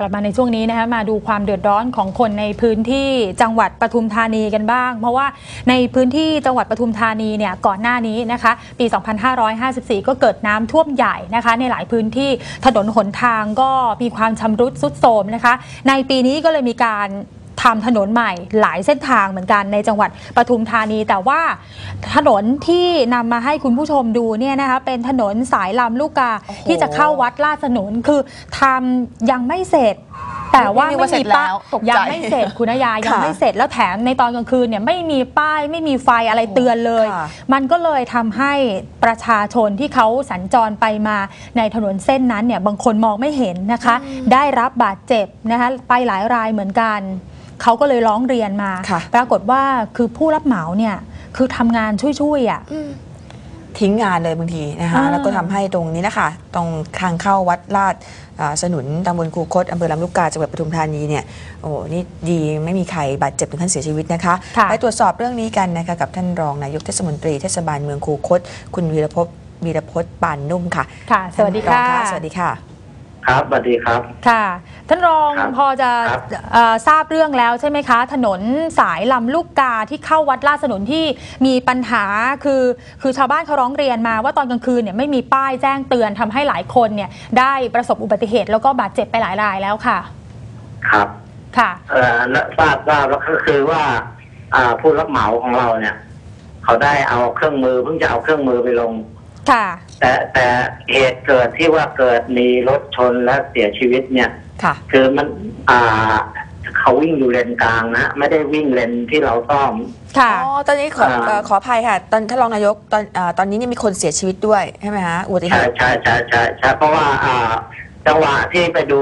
กลับมาในช่วงนี้นะคะมาดูความเดือดร้อนของคนในพื้นที่จังหวัดปทุมธานีกันบ้าง เพราะว่าในพื้นที่จังหวัดปทุมธานีเนี่ยก่อนหน้านี้นะคะปี 2554 ก็เกิดน้ำท่วมใหญ่นะคะ ในหลายพื้นที่ถนนหนทางก็มีความชำรุดสุดโทรมนะคะ ในปีนี้ก็เลยมีการ ทำถนนใหม่หลายเส้นทางเหมือนกันในจังหวัดปทุมธานี แต่ว่าถนนที่นำมาให้คุณผู้ชมดูเนี่ยนะคะเป็นถนนสายลำลูกกาโอ้โหที่จะเข้าวัดลาดสนุนคือทำยังไม่เสร็จแต่ว่านี่ไม่ว่าเสร็มีจป้ายแล้วตกใจยังไม่เสร็จคุณนายายังค่ะไม่เสร็จแล้วแถมในตอนกลางคืนเนี่ยไม่มีป้ายไม่มีไฟอะไรเตือนเลยค่ะมันก็เลยทำให้ประชาชนที่เขาสัญจรไปมาในถนนเส้นนั้นเนี่ยบางคนมองไม่เห็นนะคะ ได้รับบาดเจ็บนะคะไปหลายรายเหมือนกัน เขาก็เลยร้องเรียนมาค่ะปรากฏว่าคือผู้รับเหมาเนี่ยคือทำงานช่วยๆอะทิ้งงานเลยบางทีนะคะอ่าแล้วก็ทำให้ตรงนี้นะคะตรงทางเข้าวัดลาดอ่าสนุนตำบลคูคตอำเภอลำลูกกาจังหวัดปทุมธานีเนี่ยโอ้นี่ดีไม่มีใครบาดเจ็บถึงขั้นเสียชีวิตนะคะค่ะไปตรวจสอบเรื่องนี้กันนะคะกับท่านรองนายกเทศมนตรีเทศบาลเมืองคูคต คุณวีรพวีรพจน์ปานนุ่มค่ะค่ะ สวัสดีท่านรค่ะองสวัสดีค่ะ ครับสวัสดีครับ ค่ะ ท่านรองครับพอจะครับ เอ่อทราบเรื่องแล้วใช่ไหมคะ ถนนสายลำลูกกาที่เข้าวัดลาดสนุนที่มีปัญหาคือ คือชาวบ้านเขาร้องเรียนมาว่าตอนกลางคืนเนี่ยไม่มีป้ายแจ้งเตือนทำให้หลายคนเนี่ยได้ประสบอุบัติเหตุแล้วก็บาดเจ็บไปหลายรายแล้วค่ะ ครับ ค่ะ เอ่อและทราบทราบแล้วก็คือว่า อ่าผู้รับเหมาของเราเนี่ย เขาได้เอาเครื่องมือเพิ่งจะเอาเครื่องมือไปลง ค่ะ แต่แต่เหตุเกิดที่ว่าเกิดมีรถชนและเสียชีวิตเนี่ย ค่ะ คือมันอ่าเขาวิ่งอยู่เลนกลางนะไม่ได้วิ่งเลนที่เราซ่อม ค่ะอ๋อตอนนี้ขออ่าเอ่อขออภัยค่ะ ตอนท่านรองนายกตอนอาตอนนี้เนี่ยมีคนเสียชีวิตด้วยใช่ไหมคะอุบัติเหใช่ตุใช่ใช่ใช่ใช่เพราะว่าอ่าจังหวะที่ไปดู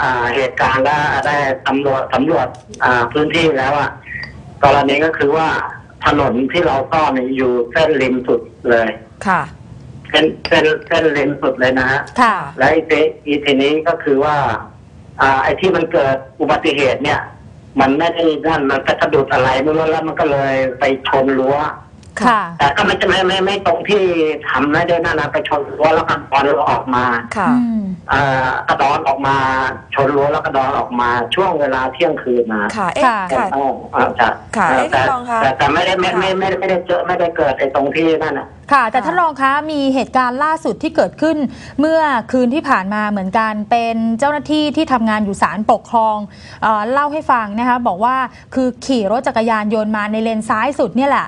อ่าเหตุการณ์แล้วได้สำรวจสำรวจอ่าพื้นที่แล้วอะกรณีก็คือว่าถนนที่เราซ่อมเนี่ยอยู่เส้นริมสุดเลย ค่ะ เส้นเส้นเส้นริมสุดเลยนะฮะค่ะ และไอ้เทอีทีนี้ก็คือว่า อ่า ไอ้ที่มันเกิดอุบัติเหตุเนี่ย มันไม่ได้นั่นมันไปสะดุดอะไรไม่รู้แล้วมันก็เลยไปชนรั้ว ค่ะ แต่ก็ไม่จะไม่ไม่ไม่ตรงที่ทำไม่ได้นั่นนะไปชนรั้วแล้วก็ตอนเราออกมาค่ะอืมเอ่อกระดอนออกมาชนรั้วแล้วกระดอนออกมาช่วงเวลาเที่ยงคืนนะค่ะเอ๊ะค่ะค่ะอ๋ออ่าจะค่ะเอ๊ะแต่ท่านรองคะแต่แต่ไม่ได้ไม่ไม่ไม่ไม่ได้เจอไม่ได้เกิดไอ้ตรงที่นั่นน่ะค่ะ แต่ค่ะท่านรองคะมีเหตุการณ์ล่าสุดที่เกิดขึ้น เมื่อคืนที่ผ่านมาเหมือนกันเป็นเจ้าหน้าที่ที่ทำงานอยู่ศาลปกครองเอ่อเล่าให้ฟังนะคะบอกว่าคือขี่รถจักรยานยนต์มาในเลนซ้ายสุดเนี่ยแหละ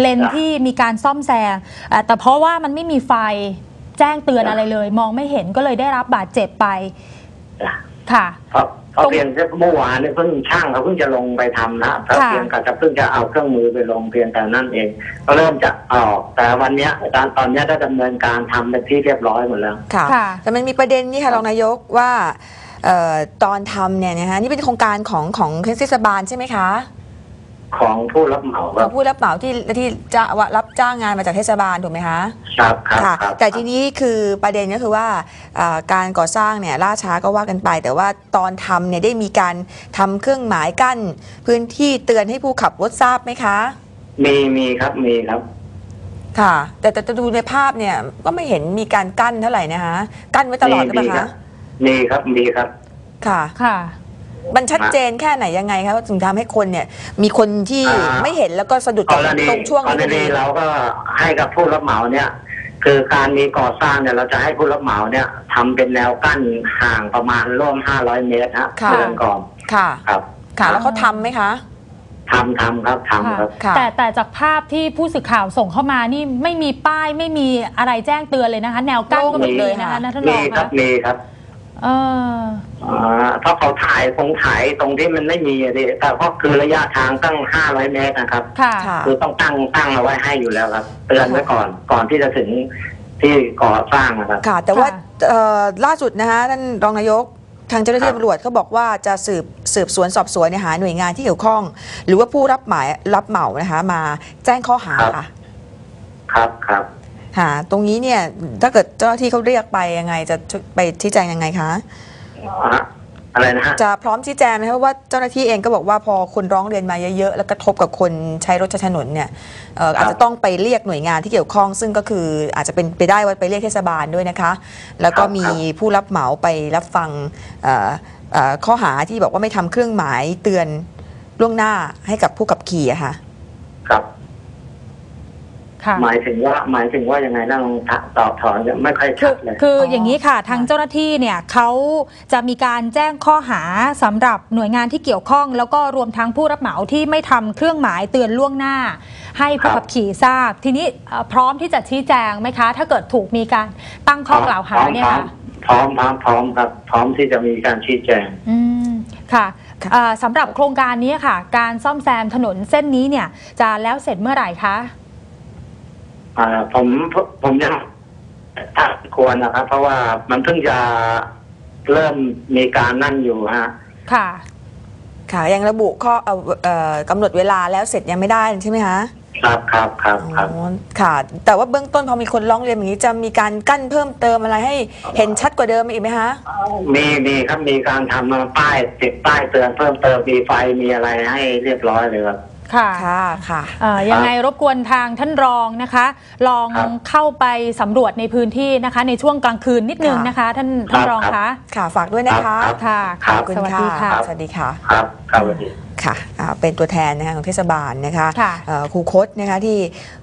เลนที่มีการซ่อมแซมเอ่อแต่เพราะว่ามันไม่มีไฟแจ้งเตือนอะไรเลย มองไม่เห็นก็เลยได้รับบาดเจ็บไปค่ะเพราะเพราะตรงเพียงแค่เมื่อวานเนี่ยเพิ่งช่างเขาเพิ่งจะลงไปทำนะแต่ค่ะ เพียงก็จะเพิ่งจะเอาเครื่องมือไปลงเพียงแต่นั่นเอง ก็เริ่มจะออก แต่วันเนี้ยอาจารย์ตอนเนี้ยได้ดำเนินการทำเป็นที่เรียบร้อยหมดแล้ว ค่ะ ค่ะแต่มันมีประเด็นนี่ค่ะรองนายกว่าเอ่อตอนทำเนี่ยนะคะนี่เป็นโครงการของของเทศบาลใช่ไหมคะ ของผู้รับเหมาขครัอบงผู้รับเหมาที่ที่จะว่ารับจ้างงานมาจากเทศบาลถูกไหมคะ ครับครับค่ะครับแต่ทีนี้คือประเด็นก็คือว่าอ่าการก่อสร้างเนี่ยล่าช้าก็ว่ากันไป แต่ว่าตอนทำเนี่ยได้มีการทำเครื่องหมายกั้น พื้นที่เตือนให้ผู้ขับรถทราบไหมคะ มีมีครับมีครับ ค่ะ แต่แต่แต่ดูในภาพเนี่ยก็ไม่เห็นมีการกั้นเท่าไหร่นะคะกั้นไว้ตลอดหรือเปล่ามีครัคะบ มีครับมีครับ ค่ะ ค่ะ มันชัดเจนแค่ไหนยังไงคะว่าถึงทำให้คนเนี่ย มีคนที่อ่า ไม่เห็นแล้วก็สะดุดกกับรณีตรงช่วงกนี้รพอณีดีเราก็ให้กับผู้รับเหมาเนี่ย คือการมีก่อสร้างเนี่ยเราจะให้ผู้รับเหมาเนี่ยทำเป็นแนวกั้นห่างประมาณร่วม 500 เมตรฮะค่ะเตือนก่อนค่ะ ครับค่ะ แล้วเขาทำไหมคะ ทำทำครับทำครับ ค่ะ แต่แต่จากภาพที่ผู้สื่อข่าวส่งเข้ามานี่ไม่มีป้ายไม่มีอะไรแจ้งเตือนเลยนะคะ แนวกั้นก็ไม่มีนะคะนะท่านรมีองครัคะบมีครับ เอออ่าเพราะเขาถ่ายคงถ่ายตรงที่มันไม่มีอะดิแต่ก็คือระยะทางตั้ง500เมตรนะครับ ค่ะ ค่ะคือต้องตั้งตั้งเอาไว้ให้อยู่แล้วครับ เตือนไว้ก่อนก่อนที่จะถึงที่ก่อสร้างนะครับ ค่ะ แต่ว่าค่ะเอ่อล่าสุดนะคะท่านรองนายกทางเจ้าหน้าที่ครับตำรวจเขาบอกว่าจะสืบสืบสวนสอบสวนเนี่ยหาหน่วยงานที่เกี่ยวข้อง หรือว่าผู้รับหมายรับเหมานะคะมาแจ้งข้อหาค่ะ ครับครับ หาตรงนี้เนี่ยถ้าเกิดเจ้าหน้าที่เขาเรียกไปยังไงจะไปชี้แจงยังไงคะอะอะไรนะฮะจะพร้อมชี้แจงไหมคะว่าเจ้าหน้าที่เองก็บอกว่าพอคนร้องเรียนมาเยอะๆแล้วกระทบกับคนใช้รถใช้ถนนเนี่ยเอ่ออาจจะต้องไปเรียกหน่วยงานที่เกี่ยวข้อง ซึ่งก็คืออาจจะเป็นไปได้ว่าไปเรียกเทศบาลด้วยนะคะ แล้วก็มีผู้รับเหมาไปรับฟังเอ่อเอ่อข้อหาที่บอกว่าไม่ทำเครื่องหมายเตือนล่วงหน้าให้กับผู้ขับขี่อะค่ะ ครับค่ะ หมายถึงว่าหมายถึงว่ายังไงนั่งตอบถอนยังไม่ค่อยคืชัอดเลยคืออออย่างนี้ค่ะ ทางค่ะเจ้าหน้าที่เนี่ยเขาจะมีการแจ้งข้อหาสำหรับหน่วยงานที่เกี่ยวข้อง แล้วก็รวมทั้งผู้รับเหมาที่ไม่ทำเครื่องหมายเตือนล่วงหน้า ให้ผู้ครับขับขี่ทราบ ทีนี้เอ่อพร้อมที่จะชี้แจงไหมคะ ถ้าเกิดถูกมีการตั้งข้อกล่าวหาเนี่ยค่ะพร้อมพร้อมพร้อมครับพร้อมที่จะมีการชี้แจง อืมค่ะค่ะเอ่อสำหรับโครงการนี้ค่ะ การซ่อมแซมถนนเส้นนี้เนี่ย จะแล้วเสร็จเมื่อไหร่คะ อ่าผมผมยังถ้าควรนะครับ เพราะว่ามันเพิ่งจะเริ่มมีการนั่นอยู่ฮะค่ะ ค่ะ ยังระบุข้อเอ่อเอ่อกำหนดเวลาแล้วเสร็จยังไม่ได้ใช่ไหมคะครับครับครับครับ อ๋อค่ะ แต่ว่าเบื้องต้นพอมีคนร้องเรียนอย่างนี้จะมีการกั้นเพิ่มเติมอะไรให้เห็นชัดกว่าเดิมอีกไหมคะมีมีครับมีการทำป้ายติดป้ายเตือนเพิ่มเติมมีไฟมีอะไรให้เรียบร้อยเลยครับ ค่ะค่ะค่ะเอ่อยังไงรบกวนทางท่านรองนะคะ ลองครับเข้าไปสำรวจในพื้นที่นะคะ ในช่วงกลางคืนนิดนึงค่ะนะคะ ท่านท่านรองครัคะบค่ะฝากด้วยนะคะครับค่ะครัค่ะบสวัสดีค่ะสวัสดีค่ะครับครับสวัสดีค่ะอ่าเป็นตัวแทนนะคะของเทศบาลนะคะค่ะเอ่อครูคดนะคะที่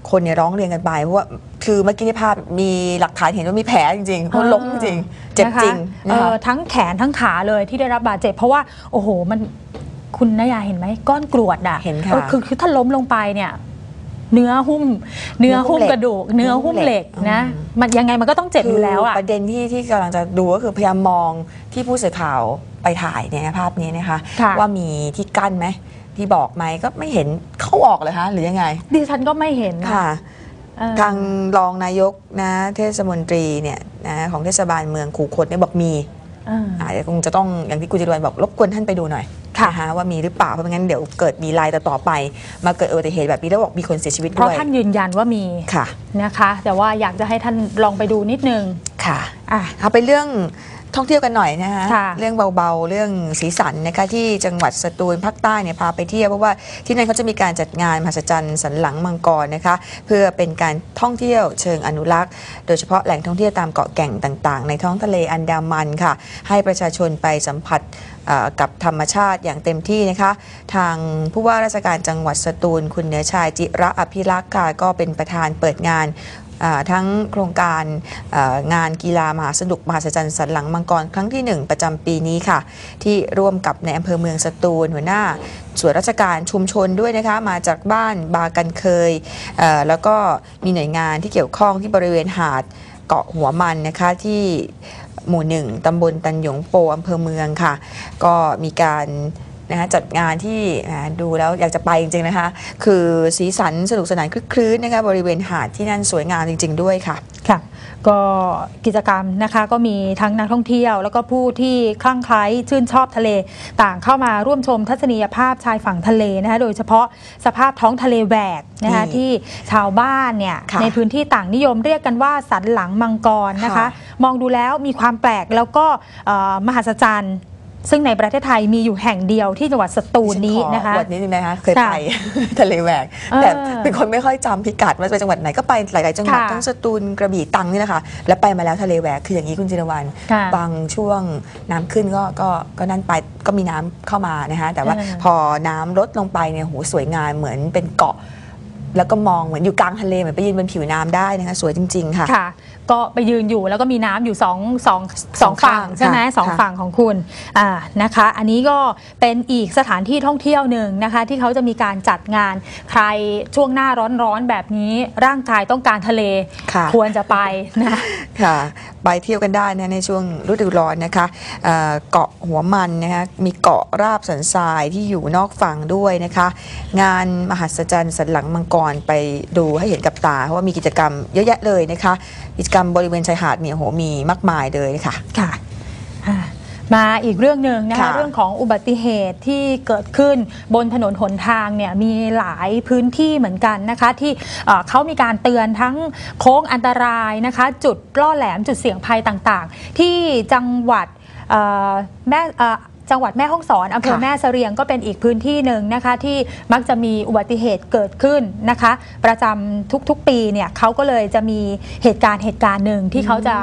คนเนี่ยร้องเรียนกันไปเพราะว่าคือเมื่อกี้ในภาพมีหลักฐานเห็นว่ามีแผลจริงๆเพราะล้มจริงๆเจ็บจริงนะคะนะคะเอ่อทั้งแขนทั้งขาเลยที่ได้รับบาดเจ็บ เพราะว่าโอ้โหมัน คุณนายาเห็นไหมก้อนกรวดอะเห็นค่ะออคือคือถ้าล้มลงไปเนี่ย เนื้อหุ้ม เนื้อหุ้มกระดูก เนื้อหุ้มเหล็กนะอืมมันยังไงมันก็ต้องเจ็บอยู่แล้วอะคืประเด็นที่ที่กำลังจะดูก็คือพยายามมองที่ผู้สื่อข่าวไปถ่ายเนี่ยภาพนี้นะคะค่ะว่ามีที่กั้นไหมที่บอกไหมก็ไม่เห็นเข้าออกเลยคะหรือยังไง ดิฉันก็ไม่เห็นค่ะเออทางรองนายกนะเทศมนตรีเนี่ยนะของเทศบาลเมืองขู่คดเนี่ยบอกมีเอออาเดี๋ยวคงจะต้องอย่างที่คุณจิรวันบอกรบกวนท่านไปดูหน่อย ค่ะนว่ามีหรือเปล่าเพราะไม่งั้นเดี๋ยวเกิดมีรายต่อๆไป มาเกิดอุบัติเหตุแบบนี้แล้วบอกมีคนเสียชีวิตเพราะด้วยท่านยืนยันว่ามีค่ะนะคะ แต่ว่าอยากจะให้ท่านลองไปดูนิดนึงค่ะ อะเอาไปเรื่อง ท่องเที่ยวกันหน่อยนะคะค่ะเรื่องเบาๆ เรื่องสีสันนะคะที่จังหวัดสตูลภาคใต้เนี่ยพาไปเที่ยวเพราะว่าที่นั่นเขาจะมีการจัดงานมหัศจรรย์สันหลังมังกรนะคะ เพื่อเป็นการท่องเที่ยวเชิงอนุรักษ์ โดยเฉพาะแหล่งท่องเที่ยวตามเกาะแก่งต่างๆ ในท้องทะเลอันดามันค่ะ ให้ประชาชนไปสัมผัสเอ่อกับธรรมชาติอย่างเต็มที่นะคะ ทางผู้ว่าราชการจังหวัดสตูล คุณเหนือชายจิระอภิรักษ์ค่ะก็เป็นประธานเปิดงานอ่า ทั้งโครงการงานกีฬามหาสนุกมหัศจรรย์สันหลังมังกรครั้งที่ 1 ประจำปีนี้ค่ะ ที่ร่วมกับในอำเภอเมืองสตูลหัวหน้าส่วนราชการชุมชนด้วยนะคะ มาจากบ้านบากันเคยเแล้วก็มีหน่วยงานที่เกี่ยวข้องที่บริเวณหาดเกาะหัวมันนะคะที่หมู่หนึ่งตำบลตันหยงโปอำเภอเมืองค่ะ ก็มีการ นะคะจัดงานที่อ่าดูแล้วอยากจะไปจริงๆนะคะ คือสีสันสนุกสนานคลึกคลื้นนะคะบริเวณหาดที่นั่นสวยงามจริง ๆ ด้วยค่ะค่ะก็กิจกรรมนะคะก็มีทั้งนักท่องเที่ยว แล้วก็ผู้ที่คลั่งไคล้ชื่นชอบทะเล ต่างเข้ามาร่วมชมทัศนียภาพชายฝั่งทะเลนะคะโดยเฉพาะสภาพท้องทะเลแหวกนะคะนี่ที่ชาวบ้านเนี่ยค่ะในพื้นที่ต่างนิยมเรียกกันว่าสันหลังมังกรนะคะค่ะมองดูแล้วมีความแปลกแล้วก็เอ่อมหัศจรรย์ ซึ่งในประเทศไทยมีอยู่แห่งเดียวที่จังหวัดสตูลนี้นะคะขออวดนิดนึงนะคะ เคยค่ะไปทะเลแหวกเออแต่เป็นคนไม่ค่อยจำพิกัดว่าไปจังหวัดไหนก็ไปหลาย ๆ จังหวัดค่ะทั้งสตูลกระบี่ตรังนี่นะคะ แล้วไปมาแล้วทะเลแหวกคืออย่างนี้คุณจิรวรรณค่ะบางช่วงน้ำขึ้นก็ก็ก็นั่นไปก็มีน้ำเข้ามานะคะแต่ว่าเออพอน้ำลดลงไปเนี่ยโหสวยงามเหมือนเป็นเกาะแล้วก็มองเหมือนอยู่กลางทะเลเหมือนไปยืนบนผิวน้ำได้นะคะสวยจริง ๆ ค่ะค่ะก็ไปยืนอยู่แล้วก็มีน้ำอยู่สองสองสองสองข้างฝั่งใช่ไหมค่ะสองค่ะ ฝั่งของคุณอ่านะคะ อันนี้ก็เป็นอีกสถานที่ท่องเที่ยวหนึ่งนะคะ ที่เขาจะมีการจัดงานใครช่วงหน้าร้อนๆแบบนี้ร่างกายต้องการทะเลค่ะ ควรจะไปนะ ค่ะไปเที่ยวกันได้นะในช่วงฤดูร้อนนะคะเอ่อเกาะหัวมันนะคะมีเกาะราบสันทรายที่อยู่นอกฝั่งด้วยนะคะ งานมหัศจรรย์สันหลังมังกรไปดูให้เห็นกับตาเพราะว่ามีกิจกรรมเยอะแยะเลยนะคะกิจกรรมบริเวณชายหาดเนี่ยโหมีมากมายเลยค่ะค่ะอ่ามาอีกเรื่องหนึ่งนะคะค่ะเรื่องของอุบัติเหตุที่เกิดขึ้นบนถนนหนทางเนี่ยมีหลายพื้นที่เหมือนกันนะคะที่เอ่อเขามีการเตือนทั้งโค้งอันตรายนะคะจุดล่อแหลมจุดเสี่ยงภัยต่างๆ ที่จังหวัดเอ่อแม่เอ่อ จังหวัดแม่ฮ่องสอนอำเภอค่ะแม่เสรียงก็เป็นอีกพื้นที่หนึ่งนะคะ ที่มักจะมีอุบัติเหตุเกิดขึ้นนะคะ ประจำทุกๆปีเนี่ยเขาก็เลยจะมีเหตุการณ์เหตุการณ์หนึ่งที่เขาจะ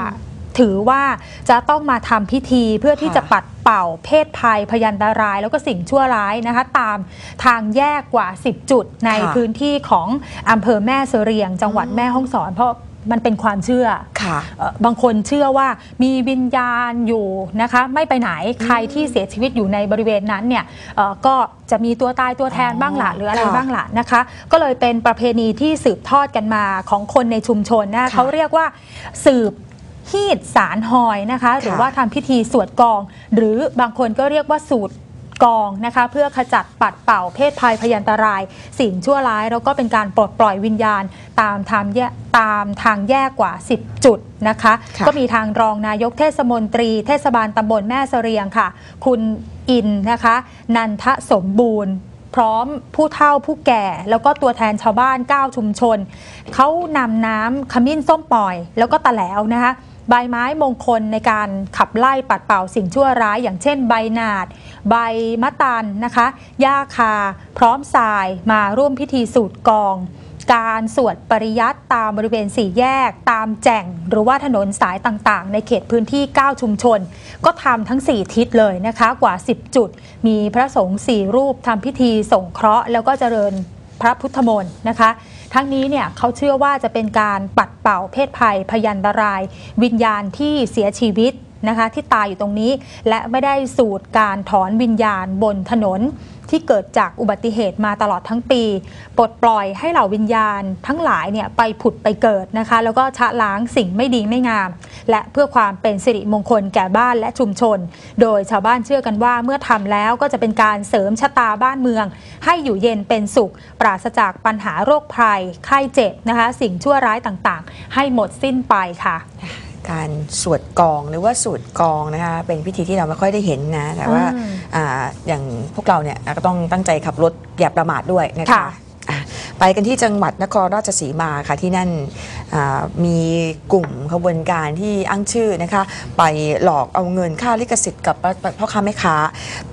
ถือว่าจะต้องมาทำพิธีเพื่อที่ค่ะจะปัดเป่าเพศภัย พยันตราย แล้วก็สิ่งชั่วร้ายนะคะ ตามทางแยกกว่า 10 จุดในค่ะพื้นที่ของอำเภอแม่เสรียง จังหวัดแม่ฮ่องสอนเพราะ มันเป็นความเชื่อค่ะเอ่อบางคนเชื่อว่ามีวิญญาณอยู่นะคะ ไม่ไปไหนใครที่เสียชีวิตอยู่ในบริเวณนั้นเนี่ยเอ่อก็จะมีตัวตายตัวแทนอ๋อบ้างละหรืออะไรค่ะบ้างละนะคะ ก็เลยเป็นประเพณีที่สืบทอดกันมาของคนในชุมชนนะค่ะเขาเรียกว่าสืบฮีดสารหอยนะคะ หรือว่าทำพิธีสวดกอง หรือบางคนก็เรียกว่าสูตร กองนะคะเพื่อขจัดปัดเป่าเพศภัยพยันตราย สิ่งชั่วร้าย แล้วก็เป็นการปลดปล่อยวิญญาณตามทางแยกตามทางแยกกว่า 10 จุดนะคะค่ะก็มีทางรองนายกเทศมนตรี เทศบาลตำบลแม่เสรียงค่ะ คุณอินนะคะ นันทสมบูรณ์พร้อมผู้เฒ่าผู้แก่ แล้วก็ตัวแทนชาวบ้าน 9 ชุมชน เขานำน้ำขมิ้นส้มปล่อย แล้วก็ตะแหลวนะคะ ใบไม้มงคลในการขับไล่ปัดเป่าสิ่งชั่วร้าย อย่างเช่น ใบหนาด ใบมะตันนะคะหญ้าคา พร้อมทรายมาร่วมพิธีสูตรกอง การสวดปริยัติตามบริเวณสี่แยก ตามแจ่ง หรือว่าถนนสายต่างๆ ในเขตพื้นที่ 9 ชุมชน ก็ทำทั้ง 4 ทิศเลยนะคะกว่า 10 จุด มีพระสงฆ์4รูปทำพิธีส่งเคราะห์แล้วก็เจริญพระพุทธมนต์นะคะ ทั้งนี้เนี่ยเขาเชื่อว่าจะเป็นการปัดเป่าเพศภัยพยันตราย วิญญาณที่เสียชีวิต นะคะที่ตายอยู่ตรงนี้ และไม่ได้สูตรการถอนวิญญาณบนถนนที่เกิดจากอุบัติเหตุมาตลอดทั้งปี ปลดปล่อยให้เหล่าวิญญาณทั้งหลายเนี่ยไปผุดไปเกิดนะคะ แล้วก็ชะล้างสิ่งไม่ดีไม่งาม และเพื่อความเป็นสิริมงคลแก่บ้านและชุมชน โดยชาวบ้านเชื่อกันว่าเมื่อทำแล้วก็จะเป็นการเสริมชะตาบ้านเมือง ให้อยู่เย็นเป็นสุข ปราศจากปัญหาโรคภัยไข้เจ็บนะคะ สิ่งชั่วร้ายต่างๆ ให้หมดสิ้นไปค่ะ การสวดกองหรือว่าสูตรกองนะคะเป็นพิธีที่เราไม่ค่อยได้เห็นนะแต่ว่าอืมอ่าอย่างพวกเราเนี่ยก็ต้องตั้งใจขับรถอย่าประมาทด้วยนะคะค่ะ อะไปกันที่จังหวัดนครราชสีมาค่ะที่นั่นอ่า มีกลุ่มขบวนการที่อ้างชื่อนะคะไปหลอกเอาเงินค่าลิขสิทธิ์กับพ่อค้าแม่ค้า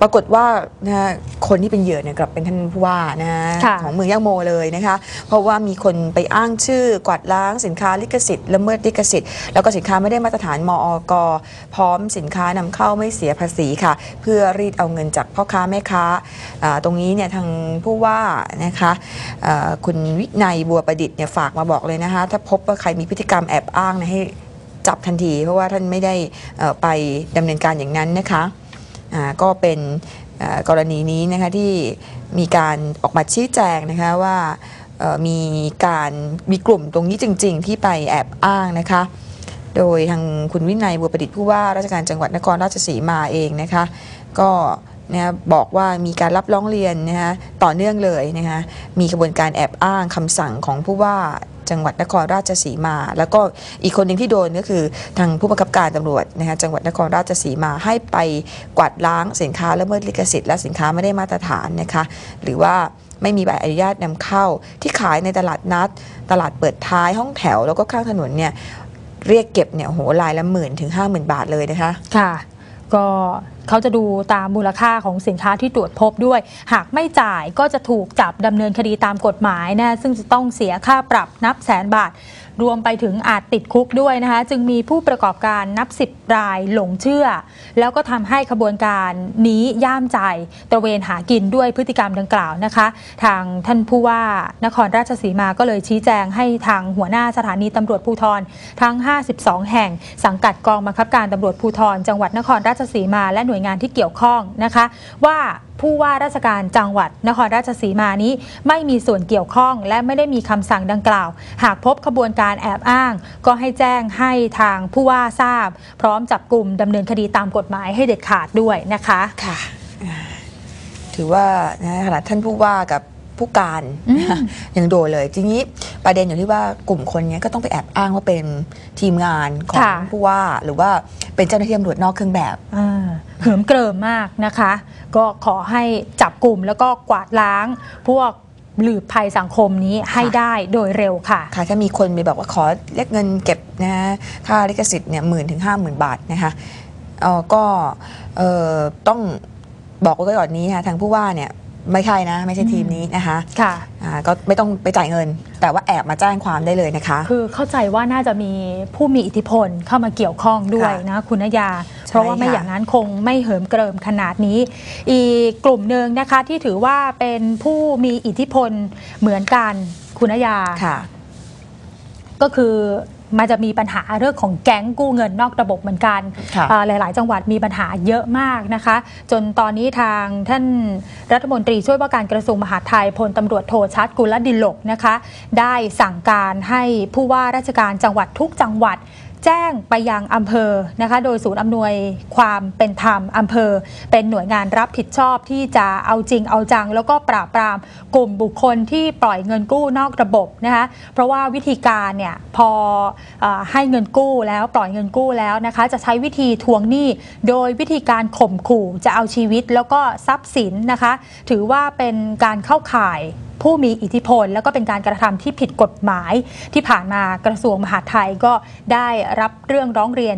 ปรากฏว่านะคนที่เป็นเหยื่อเนี่ยกลับเป็นท่านผู้ว่านะค่ะของเมืองย่างโมเลยนะคะเพราะว่ามีคนไปอ้างชื่อกวาดล้างสินค้าลิขสิทธิ์ละเมิดลิขสิทธิ์แล้วก็สินค้าไม่ได้มาตรฐานมอกพร้อมสินค้านำเข้าไม่เสียภาษีค่ะ เพื่อรีดเอาเงินจากพ่อค้าแม่ค้าอ่าตรงนี้เนี่ยทางผู้ว่านะคะอ่าคุณวินัยบัวประดิษฐ์เนี่ยฝากมาบอกเลยนะคะถ้าพบว่าใครมีพฤติกรรมแอบอ้างนยให้จับทันที เพราะว่าท่านไม่ได้ไปดำเนินการอย่างนั้นนะคะก็เป็นกรณีนี้นะคะที่มีการออกมาชี้แจงนะคะว่ามีการมีกลุ่มตรงนี้จริง ๆ ที่ไปแอบอ้างนะคะ โดยทางคุณวินัยบัวประดิษฐ์ผู้ว่าราชการจังหวัดนครราชสีมาเองนะคะ ก็นะบอกว่ามีการรับร้องเรียนนะคะต่อเนื่องเลยนะคะมีกระบวนการแอบอ้างคำสั่งของผู้ว่า จังหวัดนครราชสีมา แล้วก็อีกคนหนึ่งที่โดนก็คือทางผู้บังคับการตำรวจนะคะจังหวัดนครราชสีมาให้ไปกวาดล้างสินค้าละเมิดลิขสิทธิ์และสินค้าไม่ได้มาตรฐานนะคะหรือว่าไม่มีใบอนุญาตนำเข้า ที่ขายในตลาดนัด ตลาดเปิดท้ายห้องแถว แล้วก็ข้างถนนเนี่ยเรียกเก็บเนี่ยโอ้โหรายละหมื่นถึงห้าหมื่นบาทเลยนะคะค่ะ ก็เขาจะดูตามมูลค่าของสินค้าที่ตรวจพบด้วย หากไม่จ่ายก็จะถูกจับดำเนินคดีตามกฎหมายนะซึ่งจะต้องเสียค่าปรับนับแสนบาท รวมไปถึงอาจติดคุกด้วยนะคะ จึงมีผู้ประกอบการนับสิบรายหลงเชื่อ แล้วก็ทำให้ขบวนการนี้ย่ามใจตระเวนหากินด้วยพฤติกรรมดังกล่าวนะคะ ทางท่านผู้ว่านครราชสีมาก็เลยชี้แจงให้ทางหัวหน้าสถานีตำรวจภูธรทั้ง 52 แห่ง สังกัดกองบังคับการตำรวจภูธรจังหวัดนครราชสีมา และหน่วยงานที่เกี่ยวข้องนะคะ ว่า ผู้ว่าราชการจังหวัด นครราชสีมานี้ ไม่มีส่วนเกี่ยวข้อง และไม่ได้มีคำสั่งดังกล่าว หากพบขบวนการแอบอ้าง ก็ให้แจ้งให้ทางผู้ว่าทราบ พร้อมจับกลุ่มดำเนินคดีตามกฎหมายให้เด็ดขาดด้วยนะคะค่ะ ถือว่านะขณะท่านผู้ว่ากับ ผู้การอืมยังโดนเลยทีนี้ประเด็นอยู่ที่ว่ากลุ่มคนเนี้ยก็ต้องไปแอบอ้างว่าเป็นทีมงานของค่ะผู้ว่าหรือว่าเป็นเจ้าหน้าที่ตำรวจนอกเครื่องแบบอ่าเหิมเกริมมากนะคะ ก็ขอให้จับกลุ่มแล้วก็กวาดล้างพวกหลืบภัยสังคมนี้ให้ได้โดยเร็วค่ะ ค่ะ ถ้ามีคนไปบอกว่าขอเรียกเงินเก็บนะฮะค่าลิขสิทธิ์เนี่ยหมื่นถึงห้าหมื่นบาทนะคะเออก็เออต้องบอกไว้ก่อนนี้ค่ะทางผู้ว่าเนี่ย ไม่ใช่นะ ไม่ใช่ทีมนี้นะคะค่ะอ่าก็ไม่ต้องไปจ่ายเงิน แต่ว่าแอบมาแจ้งความได้เลยนะคะ คือเข้าใจว่าน่าจะมีผู้มีอิทธิพลเข้ามาเกี่ยวข้องด้วยค่ะนะคุณนยาใช่เพราะว่าไม่ค่ะอย่างนั้นคงไม่เหิมเกริมขนาดนี้ อีกกลุ่มหนึ่งนะคะที่ถือว่าเป็นผู้มีอิทธิพลเหมือนกันคุณนยาค่ะก็คือ มันจะมีปัญหาเรื่องของแก๊งกู้เงินนอกระบบเหมือนกันค่ะเอ่อหลาย ๆ จังหวัดมีปัญหาเยอะมากนะคะ จนตอนนี้ทางท่านรัฐมนตรีช่วยว่าการกระทรวงมหาดไทยพลตำรวจโทชัดกุลดิลกนะคะ ได้สั่งการให้ผู้ว่าราชการจังหวัดทุกจังหวัด แจ้งไปยังอำเภอนะคะ โดยศูนย์อำนวยความเป็นธรรมอำเภอ เป็นหน่วยงานรับผิดชอบที่จะเอาจริงเอาจัง แล้วก็ปราบปรามกลุ่มบุคคลที่ปล่อยเงินกู้นอกระบบนะคะเพราะว่าวิธีการเนี่ยพอเออให้เงินกู้แล้วปล่อยเงินกู้แล้วนะคะ จะใช้วิธีทวงหนี้โดยวิธีการข่มขู่จะเอาชีวิตแล้วก็ทรัพย์สินนะคะ ถือว่าเป็นการเข้าข่าย ผู้มีอิทธิพล แล้วก็เป็นการกระทำที่ผิดกฎหมายที่ผ่านมากระทรวงมหาดไทยก็ได้รับเรื่องร้องเรียน